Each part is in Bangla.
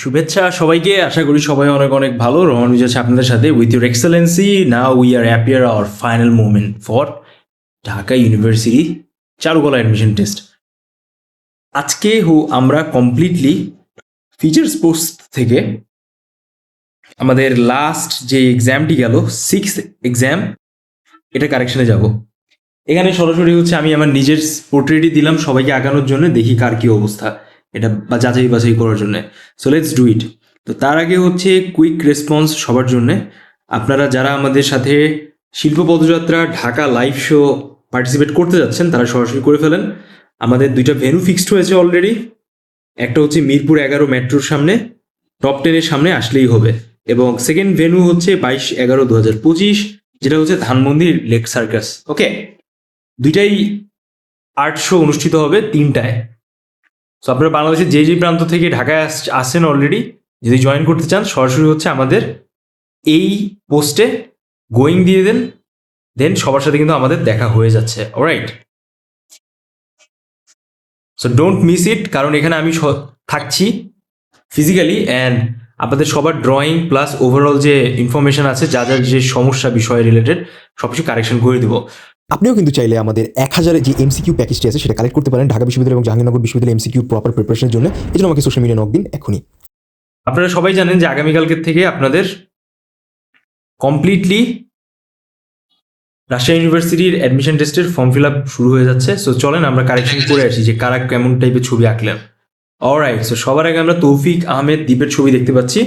শুভেচ্ছা সবাইকে। আশা করি সবাই অনেক অনেক ভালো। রহমান আছে আপনাদের সাথে with your excellency now we are appear our final movement for Dhaka university Charukala admission test আজকে হো আমরা কমপ্লিটলি ফিচার্স পোস্ট থেকে আমাদের লাস্ট যে এক্সামটি গেল সিক্স এক্সাম এটা কারেকশনে যাব। এখানে সরাসরি হচ্ছে আমি আমার নিজের পোর্ট্রেটই দিলাম, সবাইকে আগানোর জন্য দেখি কার কি অবস্থা। এটা বা যাচাই বাছাই করার জন্য। সো লেটস ডু ইট তো তার আগে হচ্ছে কুইক রেসপন্স সবার জন্য। আপনারা যারা আমাদের সাথে শিল্প পদযাত্রা, ঢাকা লাইভ শো পার্টিসিপেট করতে যাচ্ছেন, তারা সরাসরি করে ফেলেন। আমাদের দুইটা ভেনু ফিক্সড হয়েছে অলরেডি একটা হচ্ছে মিরপুর এগারো মেট্রোর সামনে টপ টেনের সামনে আসলেই হবে। এবং সেকেন্ড ভেনু হচ্ছে বাইশ এগারো দু হাজার পঁচিশ, যেটা হচ্ছে ধানমন্দির লেক সার্কাস। ওকে দুইটাই আর্ট শো অনুষ্ঠিত হবে তিনটায়। সো আপনারা বাংলাদেশের যে যে প্রান্ত থেকে ঢাকায় আস- আসছেন অলরেডি যদি জয়েন করতে চান, সরাসরি হচ্ছে আমাদের এই পোস্টে গোয়িং দিয়ে দেন দেন সবার সাথে কিন্তু আমাদের দেখা হয়ে যাচ্ছে alright so don't miss it কারণ এখানে আমি থাকছি ফিজিক্যালি অ্যান্ড আপনাদের সবার ড্রয়িং প্লাস ওভারঅল যে ইনফরমেশন আছে, যা যা যে সমস্যা, বিষয় রিলেটেড সব কিছু কারেকশন করে দিব। আপনিও কিন্তু চাইলে আমাদের এক হাজারের যে এমসিকিউ প্যাকেজটি আছে সেটা কালেক্ট করতে পারেন ঢাকা বিশ্ববিদ্যালয় এবং জাহাঙ্গীরনগর বিশ্ববিদ্যালয় এমসিকিউ প্রপার প্রিপারেশনের জন্য। এই জন্য আমাকে সোশ্যাল মিডিয়া নক দিন এখনই আপনারা সবাই জানেন যে আগামীকালকের থেকে আপনাদের কমপ্লিটলি রাজশাহী ইউনিভার্সিটির অ্যাডমিশন টেস্টের ফর্ম ফিল আপ শুরু হয়ে যাচ্ছে। সো চলেন আমরা কারেকশন করে আসি যে কারা কেমন টাইপের ছবি আঁকলেন অলরাইট সো সবার আগে আমরা তৌফিক আহমেদ দ্বীপের ছবি দেখতে পাচ্ছি।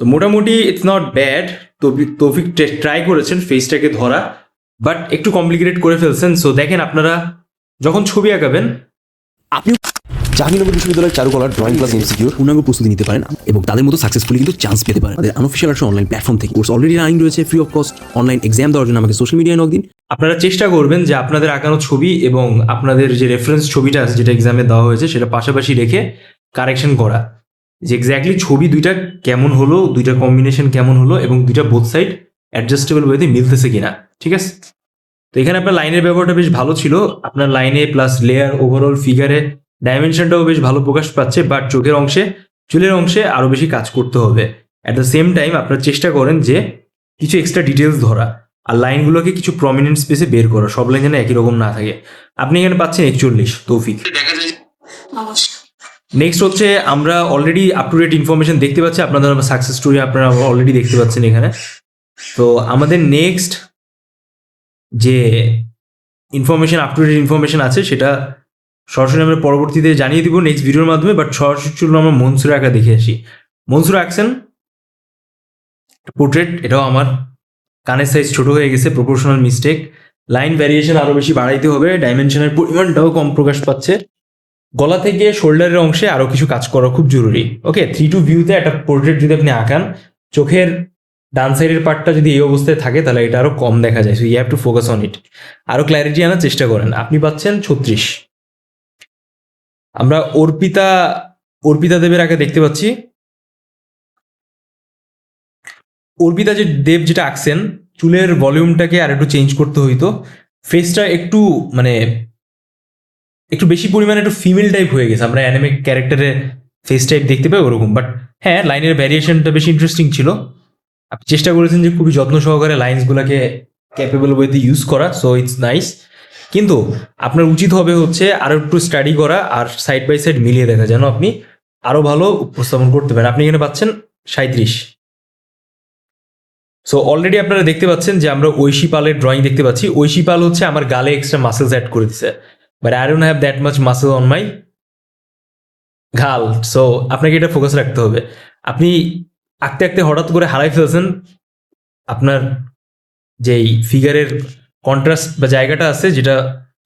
তো মোটামুটি it's not bad Taufiq try করেছেন ফেসটাকে ধরা। বাট একটু কমপ্লিকেটেড করে ফেলছেন সো দেখেন আপনারা যখন ছবি আঁকাবেন আপনি জাহাঙ্গীরনগর বিশ্ববিদ্যালয়ের চারুকলার ড্রয়িং ক্লাস এমসিকিউর পূর্ণাঙ্গ প্রস্তুতি নিতে পারেন এবং তাদের মতো সাকসেসফুলি কিন্তু চান্স পেতে পারেন। আমাদের আনঅফিসিয়াল একটা অনলাইন প্ল্যাটফর্ম থেকে। কোর্স অলরেডি রানিং রয়েছে free of cost online exam দেওয়ার জন্য আমাকে সোশ্যাল মিডিয়ায় নক দিন। আপনারা চেষ্টা করবেন যে আপনাদের আঁকানো ছবি এবং আপনাদের যে রেফারেন্স ছবিটা আছে যেটা এক্সামে দেওয়া হয়েছে সেটা পাশাপাশি রেখে কারেকশন করা। যে এক্স্যাক্টলি ছবি দুইটা কেমন হলো দুইটা কম্বিনেশন কেমন হলো এবং দুইটা বোথ সাইড অ্যাডজাস্টেবল ওয়েতে মিলতেছে কিনা। ঠিক আছে? তো এখানে আপনার লাইনের ব্যবহারটা বেশ ভালো ছিল। আপনার লাইনে প্লাস লেয়ার ওভারঅল ফিগারে ডাইমেনশনটাও বেশ ভালো প্রকাশ পাচ্ছে বাট চোখের অংশে চুলের অংশে আরও বেশি কাজ করতে হবে। অ্যাট দ্য সেম টাইম আপনার চেষ্টা করেন যে কিছু এক্সট্রা ডিটেলস ধরা আর লাইনগুলোকে কিছু প্রমিনেন্ট স্পেসে বের করা। সব লাইন যেন একই রকম না থাকে। আপনি এখানে পাচ্ছেন একচল্লিশ তৌফিক। নেক্সট হচ্ছে আমরা already up to date information দেখতে পাচ্ছি। আপনাদের সাকসেস স্টোরি আপনারা অলরেডি দেখতে পাচ্ছেন এখানে। তো আমাদের নেক্সট যে information up to date information আছে, সেটা সরাসরি আমরা পরবর্তীতে জানিয়ে দিব নেক্সট ভিডিওর মাধ্যমে বাট সরাসরি চলুন আমরা মনসুর আঁকা দেখে আসি। মনসুর আঁকছেন পোর্ট্রেট এটাও আমার কানের সাইজ ছোট হয়ে গেছে প্রপোর্শনাল মিস্টেক লাইন ভ্যারিয়েশন আরও বেশি বাড়াইতে হবে ডাইমেনশনের পরিমাণটাও কম প্রকাশ পাচ্ছে। গলা থেকে শোল্ডারের অংশে আরও কিছু কাজ করা খুব জরুরি। ওকে থ্রি টু ভিউতে একটা পোর্ট্রেট যদি আপনি আঁকান, চোখের ডান সাইডের পার্টটা যদি এই অবস্থায় থাকে, তাহলে এটা আরও কম দেখা যায়। So you have to focus on it আরও ক্ল্যারিটি আনার চেষ্টা করেন। আপনি পাচ্ছেন ছত্রিশ। আমরা অর্পিতা অর্পিতা দেবের আগে দেখতে পাচ্ছি। অর্পিতা যে দেব যেটা আঁকছেন, চুলের ভলিউমটাকে আর একটু চেঞ্জ করতে হইতো ফেসটা একটু মানে একটু বেশি পরিমাণে একটু ফিমেল টাইপ হয়ে গেছে। আমরা অ্যানিমিক ক্যারেক্টারে ফেস টাইপ দেখতে পাই ওরকম। বাট হ্যাঁ লাইনের ভ্যারিয়েশনটা বেশি ইন্টারেস্টিং ছিল। আপনি চেষ্টা করেছেন যে খুবই যত্ন সহকারে লাইন্সগুলোকে ক্যাপেবল ওয়েতে ইউজ করা সো ইটস নাইস কিন্তু আপনার উচিত হবে হচ্ছে আরও একটু স্টাডি করা আর সাইড বাই সাইড মিলিয়ে দেখা, যেন আপনি আরও ভালো উপস্থাপন করতে পারেন। আপনি এখানে পাচ্ছেন সাঁত্রিশ সো অলরেডি আপনারা দেখতে পাচ্ছেন যে আমরা ঐশী পালের ড্রয়িং দেখতে পাচ্ছি। ঐশী পাল হচ্ছে আমার গালে এক্সট্রা মাসেলস অ্যাড করে দিছে। But I don't have that much muscle on my ঘাল। So আপনাকে এটা ফোকাস রাখতে হবে। আপনি আঁকতে আঁকতে হঠাৎ করে হারাই ফেলছেন। আপনার যেই ফিগারের কন্ট্রাস্ট বা জায়গাটা আছে, যেটা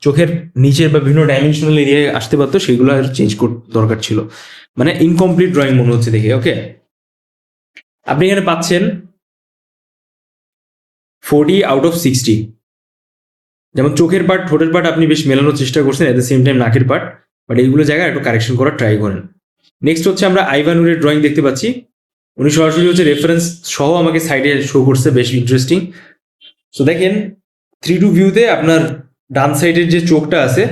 চোখের নিচের বা বিভিন্ন ডাইমেনশনাল এরিয়ায় আসতে পারতো, সেগুলো আর চেঞ্জ কর দরকার ছিল। মানে ইনকমপ্লিট ড্রয়িং মনে হচ্ছে দেখে ওকে আপনি এখানে পাচ্ছেন ফোর্টি আউট অফ সিক্সটি যেমন চোখের পার্ট ঠোঁটের পার্ট আপনি বেশ মেলানোর চেষ্টা করছেন এট দ্য সেম টাইম নাকের পার্ট বাট এইগুলো জায়গায় একটু কারেকশন করার ট্রাই করেন। নেক্সট হচ্ছে আমরা আইভানুরের ড্রয়িং দেখতে পাচ্ছি। উনি সরাসরি হচ্ছে রেফারেন্স সহ আমাকে সাইডে শো করছে, বেশ ইন্টারেস্টিং সো দেখেন থ্রি টু ভিউতে আপনার ডান সাইডের যে চোখটা আছে,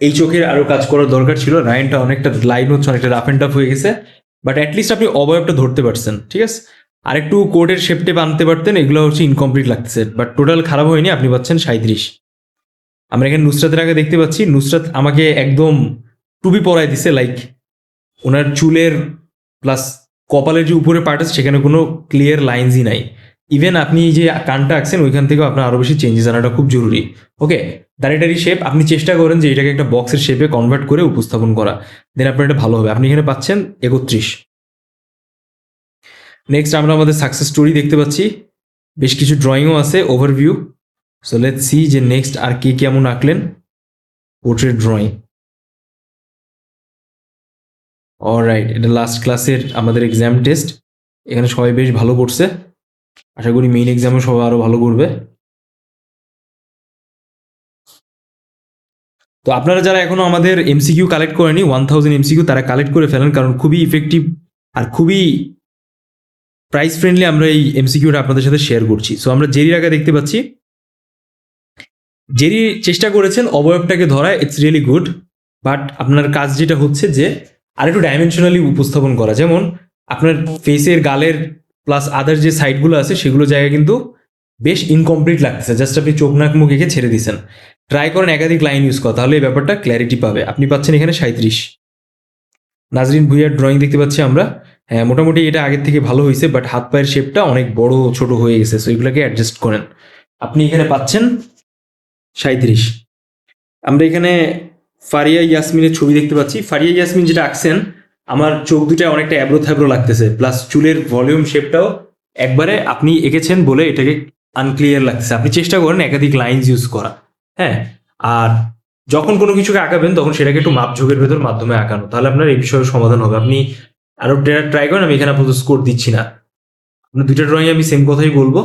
এই চোখের আরও কাজ করার দরকার ছিল। লাইনটা অনেকটা লাইন হচ্ছে, অনেকটা রাফ অ্যান্ড হয়ে গেছে। বাট অ্যাটলিস্ট আপনি অবয়বটা ধরতে পারছেন, ঠিক আছে? আর একটু কোডের শেপটে আনতে পারতেন, এগুলো হচ্ছে ইনকমপ্লিট লাগতেছে। বাট টোটাল খারাপ হয়নি, আপনি পাচ্ছেন সাঁত্রিশ আমরা এখানে নুসরাতের আগে দেখতে পাচ্ছি, নুসরাত আমাকে একদম টুপি পরাই দিছে লাইক ওনার চুলের প্লাস কপালের যে উপরে পার্ট আছে, সেখানে কোনো ক্লিয়ার লাইনসই নাই। ইভেন আপনি যে কানটা আঁকছেন, ওইখান থেকেও আপনার আরও বেশি চেঞ্জেস আনাটা খুব জরুরি। ওকে দাঁড়িটারি শেপ আপনি চেষ্টা করেন যে এটাকে একটা বক্সের শেপে কনভার্ট করে উপস্থাপন করা। দেন আপনার এটা ভালো হবে। আপনি এখানে পাচ্ছেন একত্রিশ। নেক্সট আমরা আমাদের সাকসেস স্টোরি দেখতে পাচ্ছি। বেশ কিছু ড্রয়িংও আছে ওভারভিউ সো লেট সি যে নেক্সট আর কে কেমন আঁকলেন। পোর্ট্রেট ড্রয়িং অলরাইট এটা লাস্ট ক্লাসের আমাদের এক্সাম টেস্ট এখানে সবাই বেশ ভালো করছে। আশা করি মেইন এক্সামে সবাই আরও ভালো করবে। তো আপনারা যারা এখনও আমাদের এমসিকিউ কালেক্ট করেনি ওয়ান থাউজেন্ড এমসিকিউ তারা কালেক্ট করে ফেলেন, কারণ খুবই ইফেক্টিভ আর খুবই প্রাইস ফ্রেন্ডলি আমরা এই এমসিকিউটা আপনাদের সাথে শেয়ার করছি। সো আমরা জেরির আগে দেখতে পাচ্ছি। জেরি চেষ্টা করেছেন অবয়বটাকে ধরা ইটস রিয়েলি গুড বাট আপনার কাজ যেটা হচ্ছে যে আরেকটু ডাইমেনশনালি উপস্থাপন করা। যেমন আপনার ফেসের গালের প্লাস আদার যে সাইডগুলো আছে, সেগুলো জায়গায় কিন্তু বেশ ইনকমপ্লিট লাগতেছে। জাস্ট আপনি চোখ, নাক, মুখ এঁকে ছেড়ে দিয়েছেন। ট্রাই করেন একাধিক লাইন ইউজ করা, তাহলে এই ব্যাপারটা ক্ল্যারিটি পাবে। আপনি পাচ্ছেন এখানে সাঁত্রিশ নাজরিন ভুইয়ার ড্রয়িং দেখতে পাচ্ছি আমরা। হ্যাঁ মোটামুটি এটা আগের থেকে ভালো হয়েছে বাট হাত পায়ের শেপটা অনেক বড়, ছোট হয়ে গেছে। সো এগুলোকে অ্যাডজাস্ট করেন। আপনি এখানে পাচ্ছেন সাঁত্রিশ আমরা এখানে ফারিয়া ইয়াসমিনের ছবি দেখতে পাচ্ছি। ফারিয়া ইয়াসমিন যেটা আঁকছেন, আমার চোখ দুটা অনেকটা অ্যাব্রো থ্যাব্রো লাগতেছে। প্লাস চুলের ভলিউম, শেপটাও একবারে আপনি এঁকেছেন বলে এটাকে আনক্লিয়ার লাগতেছে। আপনি চেষ্টা করেন একাধিক লাইনস ইউজ করা। হ্যাঁ? আর যখন কোনো কিছুকে আঁকাবেন, তখন সেটাকে একটু মাপঝোঁকের ভেতর মাধ্যমে আঁকানো। তাহলে আপনার এই বিষয়ের সমাধান হবে। আপনি আরও ট্রাই করেন, আমি এখানে আপাতত স্কোর দিচ্ছি না। আপনার দুইটা ড্রয়িং আমি সেম কথাই বলব।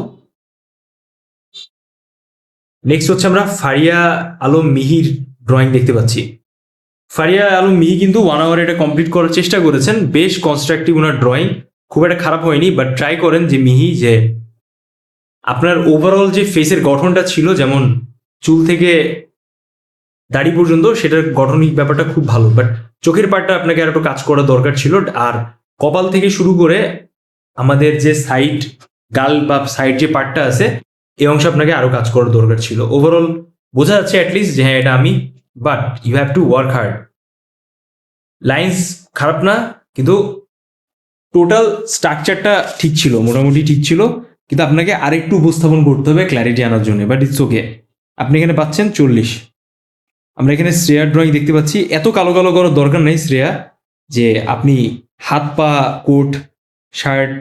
নেক্সট হচ্ছে আমরা ফারিয়া আলম মিহির ড্রয়িং দেখতে পাচ্ছি। ফারিয়া আলম মিহি কিন্তু ওয়ান আওয়ার এটা কমপ্লিট করার চেষ্টা করেছেন। বেশ কনস্ট্রাকটিভ ওনার ড্রয়িং খুব একটা খারাপ হয়নি বাট ট্রাই করেন যে মিহি যে আপনার ওভারঅল যে ফেসের গঠনটা ছিল, যেমন চুল থেকে দাড়ি পর্যন্ত সেটার গঠনিক ব্যাপারটা খুব ভালো বাট চোখের পাটটা আপনাকে আর একটু কাজ করা দরকার ছিল। আর কপাল থেকে শুরু করে আমাদের যে সাইড গাল বা সাইড যে পার্টটা আছে, এই অংশে আপনাকে আরও কাজ করার দরকার ছিল। ওভারঅল বোঝা যাচ্ছে অ্যাটলিস্ট যে হ্যাঁ এটা আমি but you have to work hard lines খারাপ না, কিন্তু টোটাল স্ট্রাকচারটা ঠিক ছিল, মোটামুটি ঠিক ছিল। কিন্তু আপনাকে আরেকটু উপস্থাপন করতে হবে ক্ল্যারিটি আনার জন্য বাট ইটস ওকে আপনি এখানে পাচ্ছেন চল্লিশ। আমরা এখানে শ্রেয়ার ড্রয়িং দেখতে পাচ্ছি। এত কালো কালো করার দরকার নেই শ্রেয়া, যে আপনি হাত পা, কোট শার্ট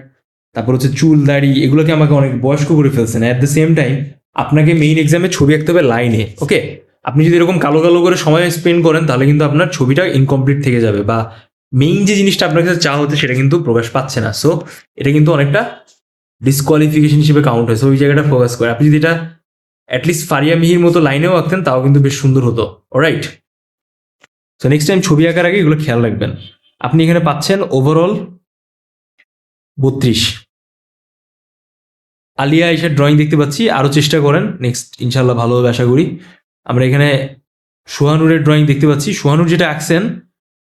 তারপর হচ্ছে চুল, দাড়ি, এগুলোকে আমাকে অনেক বয়স্ক করে ফেলছেন। অ্যাট দ্য সেম টাইম আপনাকে মেইন এক্সামে ছবি আঁকতে হবে লাইনে ওকে আপনি যদি এরকম কালো কালো করে সময় স্পেন্ড করেন, তাহলে কিন্তু আপনার ছবিটা ইনকমপ্লিট থেকে যাবে বা মেইন যে জিনিসটা আপনার কাছে চাওয়া হচ্ছে, সেটা কিন্তু প্রকাশ পাচ্ছে না। সো এটা কিন্তু অনেকটা ডিসকোয়ালিফিকেশন হিসেবে কাউন্ট হয়। সো ওই জায়গাটা ফোকাস করে। আপনি যদি এটা অ্যাটলিস্ট ফারিয়া মিহির মতো লাইনেও আঁকতেন, তাও কিন্তু বেশ সুন্দর হতো। রাইট সো নেক্সট টাইম ছবি আঁকার আগে এগুলো খেয়াল রাখবেন। আপনি এখানে পাচ্ছেন ওভারঅল বত্রিশ। আলিয়া এসে ড্রয়িং দেখতে পাচ্ছি। আরও চেষ্টা করেন। নেক্সট ইনশাল্লাহ ভালো হবে, আশা করি। আমরা এখানে সোহানুরের ড্রয়িং দেখতে পাচ্ছি। সোহানুর যেটা আঁকছেন,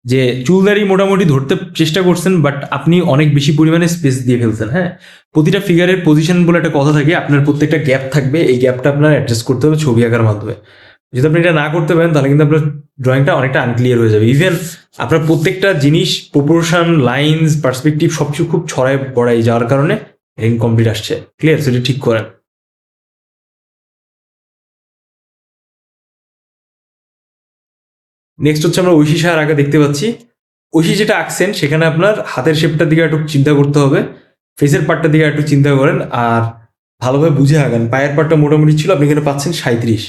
যে চুলদারি মোটামুটি ধরতে চেষ্টা করছেন বাট আপনি অনেক বেশি পরিমাণে স্পেস দিয়ে ফেলছেন হ্যাঁ? প্রতিটা ফিগারের পজিশন বলে একটা কথা থাকে, আপনার প্রত্যেকটা গ্যাপ থাকবে, এই গ্যাপটা আপনার অ্যাডজাস্ট করতে হবে ছবি আঁকার মাধ্যমে। যদি আপনি এটা না করতে পারেন, তাহলে কিন্তু আপনার ড্রয়িংটা অনেকটা আনক্লিয়ার হয়ে যাবে। ইভেন আপনার প্রত্যেকটা জিনিস প্রপোর্শন লাইন্স পার্সপেক্টিভ সব কিছু খুব ছড়ায় পড়াই যাওয়ার কারণে ইনকমপ্লিট আসছে। ক্লিয়ার সেটা ঠিক করেন। নেক্সট হচ্ছে আমরা ঐশী সাহার আগে দেখতে পাচ্ছি। ঐশী যেটা আঁকছেন, সেখানে আপনার হাতের শেপটার দিকে একটু চিন্তা করতে হবে ফেসের পার্টটার দিকে একটু চিন্তা করেন, আর ভালোভাবে বুঝে আঁকান পায়ের পার্টটা মোটামুটি ছিল, আপনি এখানে পাচ্ছেন সাঁত্রিশ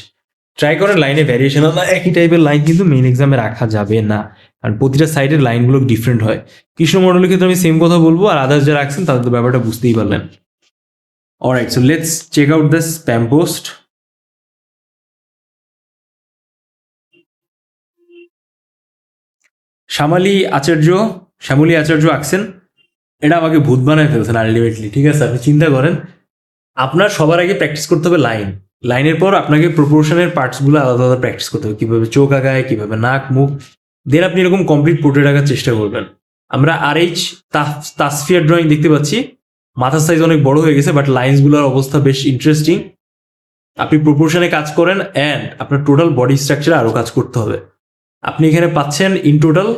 ট্রাই করেন লাইনে ভ্যারিয়েশন একই টাইপের লাইন কিন্তু মেইন এক্সামে রাখা যাবে না। কারণ প্রতিটা সাইডের লাইনগুলো ডিফারেন্ট হয়। কৃষ্ণ মণ্ডলের ক্ষেত্রে আমি সেম কথা বলব, আর আদার্স যারা রাখছেন তাদের তো ব্যাপারটা বুঝতেই পারলেন। Alright so let's check out the spam post Shyamali Acharya, Shyamali Acharya আঁকছেন। এটা আমাকে ভূত বানায় ফেলছেন আলটিমেটলি ঠিক আছে? আপনি চিন্তা করেন, আপনার সবার আগে প্র্যাকটিস করতে হবে লাইন লাইনের পর আপনাকে প্রপোর্শনের পার্টসগুলো আলাদা আলাদা প্র্যাকটিস করতে হবে। কীভাবে চোখ আগায় কীভাবে নাক, মুখ। দেন আপনি এরকম কমপ্লিট পোর্ট্রেট আঁকার চেষ্টা করবেন। আমরা আর এইচ তাসফিয়ার ড্রয়িং দেখতে পাচ্ছি। মাথার সাইজ অনেক বড় হয়ে গেছে বাট লাইন্সগুলোর অবস্থা বেশ ইন্টারেস্টিং আপনি প্রপোর্শনে কাজ করেন অ্যান্ড আপনার টোটাল বডি স্ট্রাকচারে আরও কাজ করতে হবে। আপনি এখানে পাচ্ছেন ইন টোটাল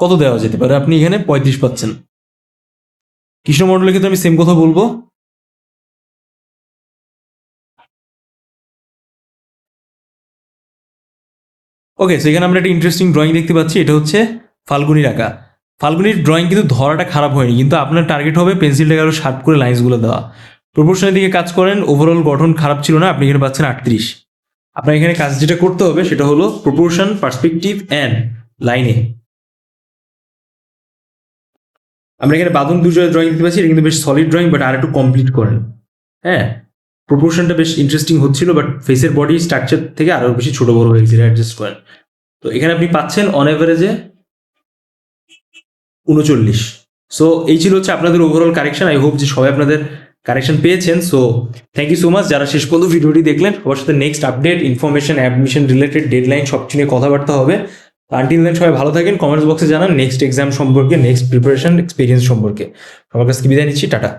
কত দেওয়া যেতে পারে? আপনি এখানে পঁয়ত্রিশ পাচ্ছেন। কৃষ্ণ মন্ডলের ক্ষেত্রে আমি সেম কথা বলব। ওকে সো এখানে আমরা একটা ইন্টারেস্টিং ড্রয়িং দেখতে পাচ্ছি। এটা হচ্ছে ফাল্গুনির আঁকা ফাল্গুনির ড্রয়িং কিন্তু ধরাটা খারাপ হয়নি, কিন্তু আপনার টার্গেট হবে পেন্সিলটাকে আরও শার্প করে লাইন্সগুলো দেওয়া। প্রপোর্শনের দিকে কাজ করেন ওভারঅল গঠন খারাপ ছিল না, আপনি এখানে পাচ্ছেন আটত্রিশ। আপনার এখানে কাজ যেটা করতে হবে সেটা হলো প্রপোর্শন পার্সপেক্টিভ অ্যান্ড লাইনে আমরা এখানে বাদন দুজয়ের ড্রয়িং দেখতে পাচ্ছি, এটা কিন্তু বেশ সলিড ড্রয়িং বাট আর একটু কমপ্লিট করেন। হ্যাঁ? প্রপোর্শনটা বেশ ইন্টারেস্টিং হচ্ছিল বাট ফেসের বডি স্ট্রাকচার থেকে আরও বেশি ছোট বড় হয়ে গেছে অ্যাডজাস্ট করেন। তো এখানে আপনি পাচ্ছেন অন অ্যাভারেজে উনচল্লিশ। সো এই ছিল হচ্ছে আপনাদের ওভারঅল কারেকশন আই হোপ যে সবাই আপনাদের কারেকশন পেয়েছেন so thank you so much যারা শেষ পর্যন্ত ভিডিওটি দেখলেন, সবার সাথে next update information admission related deadline সব নিয়ে কথাবার্তা হবে। আনটিল দেন সবাই ভালো থাকেন কমেন্টস বক্সে জানান নেক্সট এক্সাম সম্পর্কে নেক্সট প্রিপারেশন এক্সপিরিয়েন্স সম্পর্কে। সবার কাছে বিদায় নিচ্ছি, টাটা।